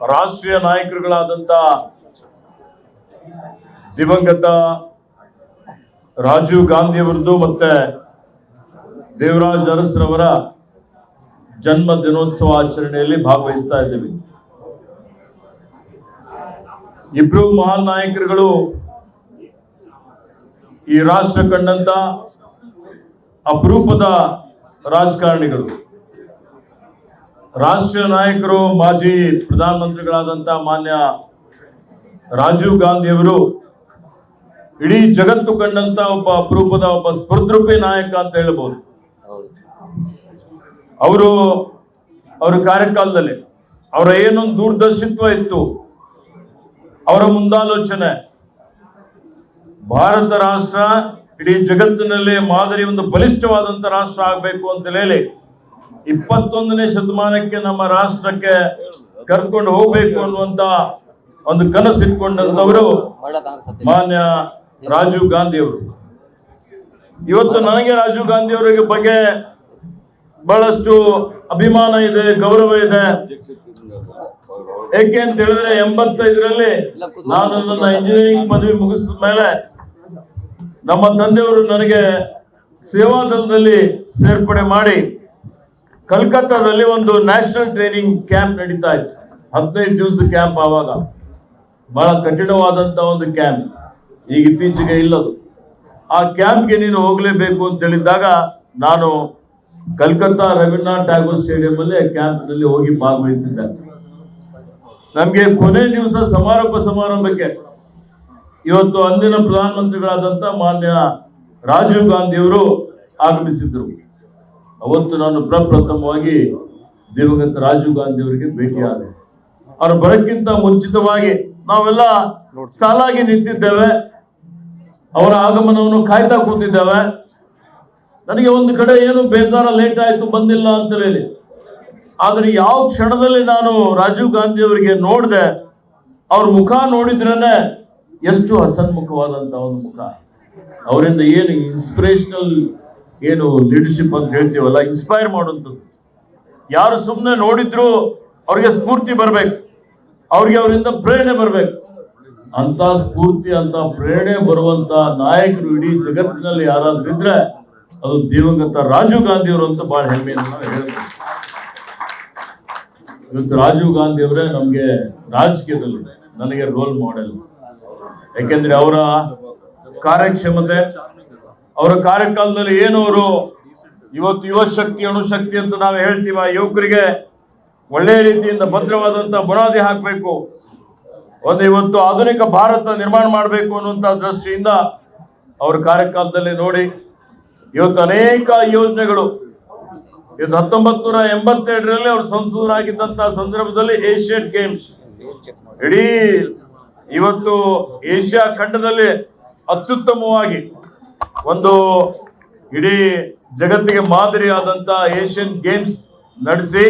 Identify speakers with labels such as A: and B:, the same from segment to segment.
A: ರಾಷ್ಟ್ರೀಯ ನಾಯಕರುಗಳಾದಂತ ದಿವಂಗತ ರಾಜೀವ್ ಗಾಂಧಿ ಅವರದ್ದು ಮತ್ತೆ ದೇವರಾಜ್ ಅರಸ್ರವರ ಜನ್ಮ ದಿನೋತ್ಸವ ಆಚರಣೆಯಲ್ಲಿ ಭಾಗವಹಿಸ್ತಾ ಇದ್ದೀವಿ. ಇಬ್ರು ಮಹಾನ್ ನಾಯಕರುಗಳು ಈ ರಾಷ್ಟ್ರ ಕಂಡಂತ ಅಪರೂಪದ ರಾಜಕಾರಣಿಗಳು. ರಾಷ್ಟ್ರೀಯ ನಾಯಕರು, ಮಾಜಿ ಪ್ರಧಾನಮಂತ್ರಿಗಳಾದಂತ ಮಾನ್ಯ ರಾಜೀವ್ ಗಾಂಧಿಯವರು ಇಡೀ ಜಗತ್ತು ಕಂಡಂತ ಒಬ್ಬ ಅಪರೂಪದ ಒಬ್ಬ ಸ್ಪರ್ಧರೂಪಿ ನಾಯಕ ಅಂತ ಹೇಳ್ಬೋದು. ಅವರು ಅವರ ಕಾರ್ಯಕಾಲದಲ್ಲಿ ಅವರ ಏನೊಂದು ದೂರದರ್ಶಿತ್ವ ಇತ್ತು, ಅವರ ಮುಂದಾಲೋಚನೆ, ಭಾರತ ರಾಷ್ಟ್ರ ಇಡೀ ಜಗತ್ತಿನಲ್ಲಿ ಮಾದರಿ ಒಂದು ಬಲಿಷ್ಠವಾದಂತ ರಾಷ್ಟ್ರ ಆಗಬೇಕು ಅಂತ ಹೇಳಿ ಇಪ್ಪತ್ತೊಂದನೇ ಶತಮಾನಕ್ಕೆ ನಮ್ಮ ರಾಷ್ಟ್ರಕ್ಕೆ ಕರೆದುಕೊಂಡು ಹೋಗ್ಬೇಕು ಅನ್ನುವಂತ ಒಂದು ಕನಸು ಇಟ್ಕೊಂಡಂತವರು ಮಾನ್ಯ ರಾಜೀವ್ ಗಾಂಧಿ ಅವರು ಇವತ್ತು ನನಗೆ ರಾಜೀವ್ ಗಾಂಧಿ ಅವರಿಗೆ ಬಗ್ಗೆ ಬಹಳಷ್ಟು ಅಭಿಮಾನ ಇದೆ, ಗೌರವ ಇದೆ. ಏಕೆ ಅಂತ ಹೇಳಿದ್ರೆ ಎಂಬತ್ತೈದರಲ್ಲಿ ನಾನು ನನ್ನ ಇಂಜಿನಿಯರಿಂಗ್ ಪದವಿ ಮುಗಿಸಿದ ಮೇಲೆ ನಮ್ಮ ತಂದೆಯವರು ನನಗೆ ಸೇವಾದಳದಲ್ಲಿ ಸೇರ್ಪಡೆ ಮಾಡಿ ಕಲ್ಕತ್ತಾದಲ್ಲಿ ಒಂದು ನ್ಯಾಷನಲ್ ಟ್ರೈನಿಂಗ್ ಕ್ಯಾಂಪ್ ನಡೀತಾ ಇತ್ತು. ಹದಿನೈದು ದಿವಸದ ಕ್ಯಾಂಪ್ ಆವಾಗ. ಬಹಳ ಕಠಿಣವಾದಂತ ಒಂದು ಕ್ಯಾಂಪ್ ಈಗ ಇತ್ತೀಚೆಗೆ ಇಲ್ಲದು. ಆ ಕ್ಯಾಂಪ್ಗೆ ನೀನು ಹೋಗಲೇಬೇಕು ಅಂತ ಹೇಳಿದ್ದಾಗ ನಾನು ಕಲ್ಕತ್ತಾ ರವೀಂದ್ರನಾಥ್ ಟ್ಯಾಗೋರ್ ಸ್ಟೇಡಿಯಂ ಅಲ್ಲಿ ಕ್ಯಾಂಪ್ನಲ್ಲಿ ಹೋಗಿ ಭಾಗವಹಿಸಿದ್ದೆ. ನಮ್ಗೆ ಕೊನೆ ದಿವಸ ಸಮಾರೋಪ ಸಮಾರಂಭಕ್ಕೆ ಇವತ್ತು ಅಂದಿನ ಪ್ರಧಾನಮಂತ್ರಿಗಳಾದಂತ ಮಾನ್ಯ ರಾಜೀವ್ ಗಾಂಧಿ ಅವರು ಆಗಮಿಸಿದ್ರು. ಅವತ್ತು ನಾನು ಪ್ರಪ್ರಥಮವಾಗಿ ದಿವಂಗತ ರಾಜೀವ್ ಗಾಂಧಿ ಅವರಿಗೆ ಭೇಟಿಯಾದೆ. ಅವರು ಬರಕ್ಕಿಂತ ಮುಂಚಿತವಾಗಿ ನಾವೆಲ್ಲ ಸಾಲಾಗಿ ನಿಂತಿದ್ದೇವೆ. ಅವರ ಆಗಮನವನ್ನು ಕಾಯ್ತಾ ಕೂತಿದ್ದೇವೆ. ನನಗೆ ಒಂದು ಕಡೆ ಏನು ಬೇಜಾರ ಲೇಟ್ ಆಯ್ತು ಬಂದಿಲ್ಲ ಅಂತ ಹೇಳಿ ಆದ್ರೆ ಯಾವ ಕ್ಷಣದಲ್ಲಿ ನಾನು ರಾಜೀವ್ ಗಾಂಧಿ ಅವರಿಗೆ ನೋಡಿದೆ, ಅವ್ರ ಮುಖ ನೋಡಿದ್ರೇನೆ ಎಷ್ಟು ಹಸನ್ಮುಖವಾದಂತ ಒಂದು ಮುಖ. ಅವರಿಂದ ಏನು ಇನ್ಸ್ಪಿರೇಷನಲ್ ಏನು ಲೀಡರ್ಶಿಪ್ ಅಂತ ಹೇಳ್ತೀವಲ್ಲ ಇನ್ಸ್ಪೈರ್ ಮಾಡುವಂಥದ್ದು. ಯಾರು ಸುಮ್ಮನೆ ನೋಡಿದ್ರು ಅವ್ರಿಗೆ ಸ್ಫೂರ್ತಿ ಬರ್ಬೇಕು. ಅವ್ರಿಗೆ ಅವರಿಂದ ಪ್ರೇರಣೆ ಬರ್ಬೇಕು. ಅಂತ ಸ್ಫೂರ್ತಿ ಅಂತ ಪ್ರೇರಣೆ ಬರುವಂತ ನಾಯಕರು ಇಡೀ ಜಗತ್ತಿನಲ್ಲಿ ಯಾರಾದ್ರೂ ಇದ್ರೆ ಅದು ದಿವಂಗತ ರಾಜೀವ್ ಗಾಂಧಿ ಅವರು ಅಂತ ಬಹಳ ಹೆಮ್ಮೆಯನ್ನು ನಾವು ಹೇಳ್ಬೋದು ಇವತ್ತು ರಾಜೀವ್ ಗಾಂಧಿ ಅವರೇ ನಮ್ಗೆ ರಾಜಕೀಯದಲ್ಲಿ ನನಗೆ ರೋಲ್ ಮಾಡೆಲ್ ಯಾಕೆಂದ್ರೆ ಅವರ ಕಾರ್ಯಕ್ಷಮತೆ ಅವರ ಕಾರ್ಯಕಾಲದಲ್ಲಿ ಏನು ಅವರು ಇವತ್ತು ಯುವ ಶಕ್ತಿ ಅಣುಶಕ್ತಿ ಅಂತ ನಾವು ಹೇಳ್ತೀವ, ಯುವಕರಿಗೆ ಒಳ್ಳೆಯ ರೀತಿಯಿಂದ ಭದ್ರವಾದಂತ ಬುನಾದಿ ಹಾಕಬೇಕು. ಒಂದು ಇವತ್ತು ಆಧುನಿಕ ಭಾರತ ನಿರ್ಮಾಣ ಮಾಡಬೇಕು ಅನ್ನುವಂಥ ದೃಷ್ಟಿಯಿಂದ ಅವ್ರ ಕಾರ್ಯಕಾಲದಲ್ಲಿ ನೋಡಿ, ಇವತ್ತು ಅನೇಕ ಯೋಜನೆಗಳು. ಇವತ್ತು ಹತ್ತೊಂಬತ್ತು ನೂರ ಎಂಬತ್ತೆರಡರಲ್ಲಿ ಅವರು ಸಂಸದರಾಗಿದ್ದಂತ ಸಂದರ್ಭದಲ್ಲಿ ಏಷ್ಯನ್ ಗೇಮ್ಸ್. ಇಡೀ ಇವತ್ತು ಏಷ್ಯಾ ಖಂಡದಲ್ಲಿ ಅತ್ಯುತ್ತಮವಾಗಿ ಒಂದು ಇಡೀ ಜಗತ್ತಿಗೆ ಮಾದರಿಯಾದಂಥ ಏಷ್ಯನ್ ಗೇಮ್ಸ್ ನಡೆಸಿ,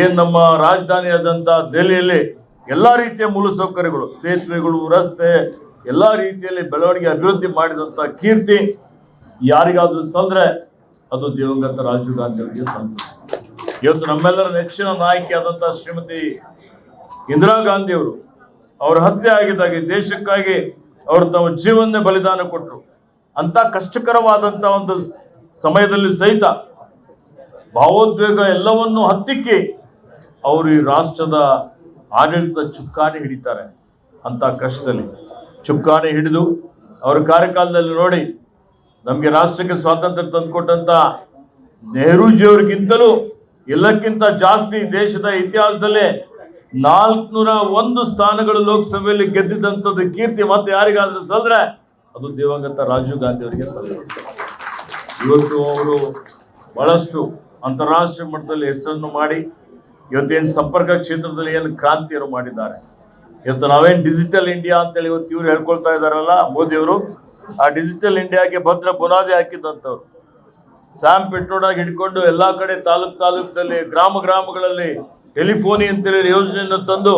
A: ಏನು ನಮ್ಮ ರಾಜಧಾನಿಯಾದಂತ ದೆಹಲಿಯಲ್ಲಿ ಎಲ್ಲಾ ರೀತಿಯ ಮೂಲಸೌಕರ್ಯಗಳು, ಸೇತುವೆಗಳು, ರಸ್ತೆ, ಎಲ್ಲ ರೀತಿಯಲ್ಲಿ ಬೆಳವಣಿಗೆ ಅಭಿವೃದ್ಧಿ ಮಾಡಿದಂತ ಕೀರ್ತಿ ಯಾರಿಗಾದರೂ ಸಂದರೆ ಅದು ದಿವಂಗತ ರಾಜೀವ್ ಗಾಂಧಿ ಅವರಿಗೆ ಸಂತ ಇವತ್ತು ನಮ್ಮೆಲ್ಲರ ನೆಚ್ಚಿನ ನಾಯಕಿಯಾದಂಥ ಶ್ರೀಮತಿ ಇಂದಿರಾ ಗಾಂಧಿಯವರು, ಅವರ ಹತ್ಯೆ ಆಗಿದ್ದಾಗೆ ದೇಶಕ್ಕಾಗಿ ಅವರು ತಮ್ಮ ಜೀವನ ಬಲಿದಾನ ಕೊಟ್ಟರು ಅಂತ ಕಷ್ಟಕರವಾದಂತ ಒಂದು ಸಮಯದಲ್ಲಿ ಸಹಿತ ಭಾವೋದ್ವೇಗ ಎಲ್ಲವನ್ನು ಹತ್ತಿಕ್ಕಿ ಅವರು ಈ ರಾಷ್ಟ್ರದ ಆಡಳಿತ ಚುಕ್ಕಾಣಿ ಹಿಡಿತಾರೆ ಅಂತ ಕಷ್ಟದಲ್ಲಿ. ಚುಕ್ಕಾಣಿ ಹಿಡಿದು ಅವರ ಕಾರ್ಯಕಾಲದಲ್ಲಿ ನೋಡಿ ನಮಗೆ ರಾಷ್ಟ್ರಕ್ಕೆ ಸ್ವಾತಂತ್ರ್ಯ ತಂದುಕೊಟ್ಟಂತ ನೆಹರೂಜಿಯವರಿಗಿಂತಲೂ ಎಲ್ಲಕ್ಕಿಂತ ಜಾಸ್ತಿ ದೇಶದ ಇತಿಹಾಸದಲ್ಲೇ ನಾಲ್ಕುನೂರ ಒಂದು ಸ್ಥಾನಗಳು ಲೋಕಸಭೆಯಲ್ಲಿ ಗೆದ್ದಿದ್ದಂಥದ್ದು ಕೀರ್ತಿ ಮತ್ತೆ ಯಾರಿಗಾದ್ರೂ ಸಲ್ದ್ರೆ ಅದು ದಿವಂಗತ ರಾಜೀವ್ ಗಾಂಧಿ ಅವರಿಗೆ ಸಲ್ಲುತ್ತೆ ಇವತ್ತು ಅವರು ಬಹಳಷ್ಟು ಅಂತಾರಾಷ್ಟ್ರೀಯ ಮಟ್ಟದಲ್ಲಿ ಹೆಸರನ್ನು ಮಾಡಿ ಇವತ್ತೇನು ಸಂಪರ್ಕ ಕ್ಷೇತ್ರದಲ್ಲಿ ಏನು ಕ್ರಾಂತಿಯನ್ನು ಮಾಡಿದ್ದಾರೆ. ಇವತ್ತು ನಾವೇನು ಡಿಜಿಟಲ್ ಇಂಡಿಯಾ ಅಂತೇಳಿ ಇವತ್ತು ಇವರು ಹೇಳ್ಕೊಳ್ತಾ ಇದ್ದಾರಲ್ಲ ಮೋದಿ ಅವರು, ಆ ಡಿಜಿಟಲ್ ಇಂಡಿಯಾಗೆ ಭದ್ರ ಬುನಾದಿ ಹಾಕಿದ್ದಂಥವ್ರು ಸ್ಯಾಮ್ ಪೆಟ್ರೋಡಾಗಿ ಹಿಡ್ಕೊಂಡು ಎಲ್ಲ ಕಡೆ ತಾಲೂಕು ತಾಲೂಕಿನಲ್ಲಿ ಗ್ರಾಮ ಗ್ರಾಮಗಳಲ್ಲಿ ಟೆಲಿಫೋನಿ ಅಂತೇಳಿ ಯೋಜನೆಯನ್ನು ತಂದು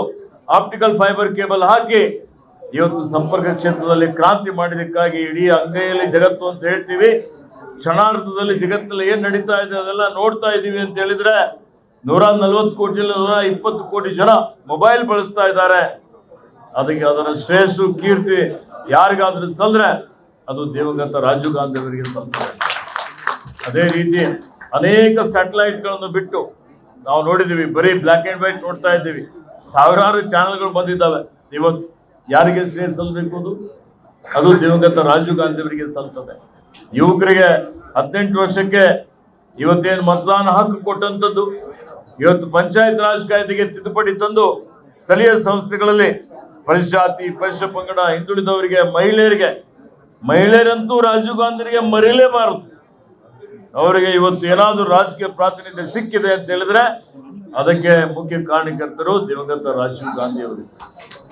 A: ಆಪ್ಟಿಕಲ್ ಫೈಬರ್ ಕೇಬಲ್ ಹಾಕಿ ಇವತ್ತು ಸಂಪರ್ಕ ಕ್ಷೇತ್ರದಲ್ಲಿ ಕ್ರಾಂತಿ ಮಾಡಿದಕ್ಕಾಗಿ ಇಡೀ ಅಂಗೈಯಲ್ಲಿ ಜಗತ್ತು ಅಂತ ಹೇಳ್ತೀವಿ. ಕ್ಷಣಾರ್ಧದಲ್ಲಿ ಜಗತ್ತಿನಲ್ಲಿ ಏನು ನಡೀತಾ ಇದೆ ಅದೆಲ್ಲ ನೋಡ್ತಾ ಇದೀವಿ ಅಂತ ಹೇಳಿದ್ರೆ ನೂರ ನಲ್ವತ್ತು ಕೋಟಿ ನೂರ ಇಪ್ಪತ್ತು ಕೋಟಿ ಜನ ಮೊಬೈಲ್ ಬಳಸ್ತಾ ಇದ್ದಾರೆ. ಅದಕ್ಕೆ ಅದರ ಶ್ರೇಯಸ್ಸು, ಕೀರ್ತಿ ಯಾರಿಗಾದ್ರೂ ಸಲ್ದ್ರೆ ಅದು ದೇವಗಂತ ರಾಜೀವ್ ಗಾಂಧಿ ಅವರಿಗೆ ಸಲ್ತದೆ. ಅದೇ ರೀತಿ ಅನೇಕ ಸ್ಯಾಟಲೈಟ್ಗಳನ್ನು ಬಿಟ್ಟು ನಾವು ನೋಡಿದ್ದೀವಿ, ಬರೀ ಬ್ಲ್ಯಾಕ್ ಆ್ಯಂಡ್ ವೈಟ್ ನೋಡ್ತಾ ಇದ್ದೀವಿ. ಸಾವಿರಾರು ಚಾನಲ್ಗಳು ಬಂದಿದ್ದಾವೆ. ಇವತ್ತು ಯಾರಿಗೆ ಶ್ರೇಯ ಸಲ್ಲಬೇಕು ಅದು? ಅದು ದಿವಂಗತ ರಾಜೀವ್ ಗಾಂಧಿ ಅವರಿಗೆ ಸಲ್ತದೆ. ಯುವಕರಿಗೆ ಹದಿನೆಂಟು ವರ್ಷಕ್ಕೆ ಇವತ್ತೇನು ಮತದಾನ ಹಕ್ಕು ಕೊಟ್ಟಂಥದ್ದು? ಇವತ್ತು ಪಂಚಾಯತ್ ರಾಜ್ ಕಾಯ್ದೆಗೆ ತಿದ್ದುಪಡಿ ತಂದು ಸ್ಥಳೀಯ ಸಂಸ್ಥೆಗಳಲ್ಲಿ ಪರಿಶಾತಿ ಪರಿಶ ಪಂಗಡ ಹಿಂದುಳಿದವರಿಗೆ, ಮಹಿಳೆಯರಿಗೆ, ಮಹಿಳೆಯರಂತೂ ರಾಜೀವ್ ಗಾಂಧಿಗೆ ಮರೀಲೇಬಾರದು ಅವರಿಗೆ ಇವತ್ತು ಏನಾದರೂ ರಾಜಕೀಯ ಪ್ರಾತಿನಿಧ್ಯ ಸಿಕ್ಕಿದೆ ಅಂತ ಹೇಳಿದ್ರೆ ಅದಕ್ಕೆ ಮುಖ್ಯ ಕಾರಣಕರ್ತರು ದಿವಂಗತ ರಾಜೀವ್ ಗಾಂಧಿ ಅವರು.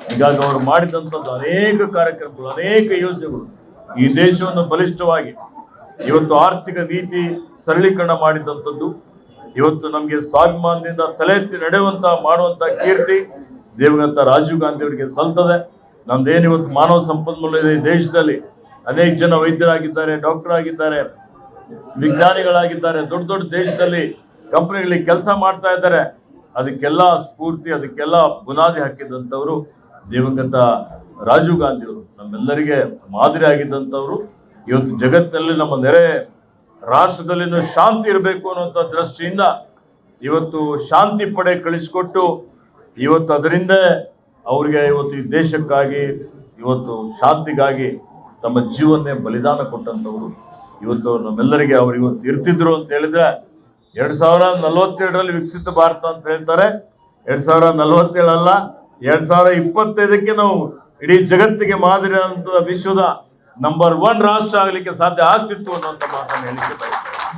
A: ಹೀಗಾಗಿ ಅವರು ಮಾಡಿದಂಥದ್ದು ಅನೇಕ ಕಾರ್ಯಕ್ರಮಗಳು, ಅನೇಕ ಯೋಜನೆಗಳು. ಈ ದೇಶವನ್ನು ಬಲಿಷ್ಠವಾಗಿ ಇವತ್ತು ಆರ್ಥಿಕ ನೀತಿ ಸರಳೀಕರಣ ಮಾಡಿದಂಥದ್ದು. ಇವತ್ತು ನಮಗೆ ಸ್ವಾಭಿಮಾನದಿಂದ ತಲೆ ಎತ್ತಿ ನಡೆಯುವಂತ ಮಾಡುವಂತ ಕೀರ್ತಿ ದಿವಂಗತ ರಾಜೀವ್ ಗಾಂಧಿ ಅವರಿಗೆ ಸಲ್ತದೆ. ನಮ್ದೇನು ಇವತ್ತು ಮಾನವ ಸಂಪನ್ಮೂಲ ಇದೆ ದೇಶದಲ್ಲಿ. ಅನೇಕ ಜನ ವೈದ್ಯರಾಗಿದ್ದಾರೆ ಡಾಕ್ಟರ್ ಆಗಿದ್ದಾರೆ ವಿಜ್ಞಾನಿಗಳಾಗಿದ್ದಾರೆ, ದೊಡ್ಡ ದೊಡ್ಡ ದೇಶದಲ್ಲಿ ಕಂಪನಿಗಳಿಗೆ ಕೆಲಸ ಮಾಡ್ತಾ ಇದ್ದಾರೆ. ಅದಕ್ಕೆಲ್ಲ ಸ್ಫೂರ್ತಿ, ಅದಕ್ಕೆಲ್ಲ ಬುನಾದಿ ಹಾಕಿದಂಥವ್ರು ದಿವಂಗತ ರಾಜೀವ್ ಗಾಂಧಿ ಅವರು ನಮ್ಮೆಲ್ಲರಿಗೆ ಮಾದರಿ ಆಗಿದ್ದಂಥವ್ರು. ಇವತ್ತು ಜಗತ್ತಿನಲ್ಲಿ ನಮ್ಮ ನೆರೆ ರಾಷ್ಟ್ರದಲ್ಲಿನೂ ಶಾಂತಿ ಇರಬೇಕು ಅನ್ನುವಂಥ ದೃಷ್ಟಿಯಿಂದ ಇವತ್ತು ಶಾಂತಿ ಪಡೆ ಕಳಿಸಿಕೊಟ್ಟು ಇವತ್ತು ಅದರಿಂದ ಅವರಿಗೆ ಇವತ್ತು ಈ ದೇಶಕ್ಕಾಗಿ, ಇವತ್ತು ಶಾಂತಿಗಾಗಿ ತಮ್ಮ ಜೀವನ್ನೇ ಬಲಿದಾನ ಕೊಟ್ಟಂಥವ್ರು ಇವತ್ತು ನಮ್ಮೆಲ್ಲರಿಗೆ ಅವ್ರು ಇವತ್ತು ಇರ್ತಿದ್ರು ಅಂತ ಹೇಳಿದ್ರೆ ಎರಡ್ ಸಾವಿರ ನಲವತ್ತೇಳರಲ್ಲಿ ವಿಕಸಿತ ಭಾರತ ಅಂತ ಹೇಳ್ತಾರೆ. ಎರಡ್ ಸಾವಿರ ನಲವತ್ತೇಳಲ್ಲ, ಎರಡ್ ಸಾವಿರ ಇಪ್ಪತ್ತೈದಕ್ಕೆ ನಾವು ಇಡೀ ಜಗತ್ತಿಗೆ ಮಾದರಿ ಅಂತ ವಿಶ್ವದ ನಂಬರ್ ಒನ್ ರಾಷ್ಟ್ರ ಆಗಲಿಕ್ಕೆ ಸಾಧ್ಯ ಆಗ್ತಿತ್ತು ಅನ್ನುವಂಥ ಮಾತನ್ನು ಹೇಳಿಕೆ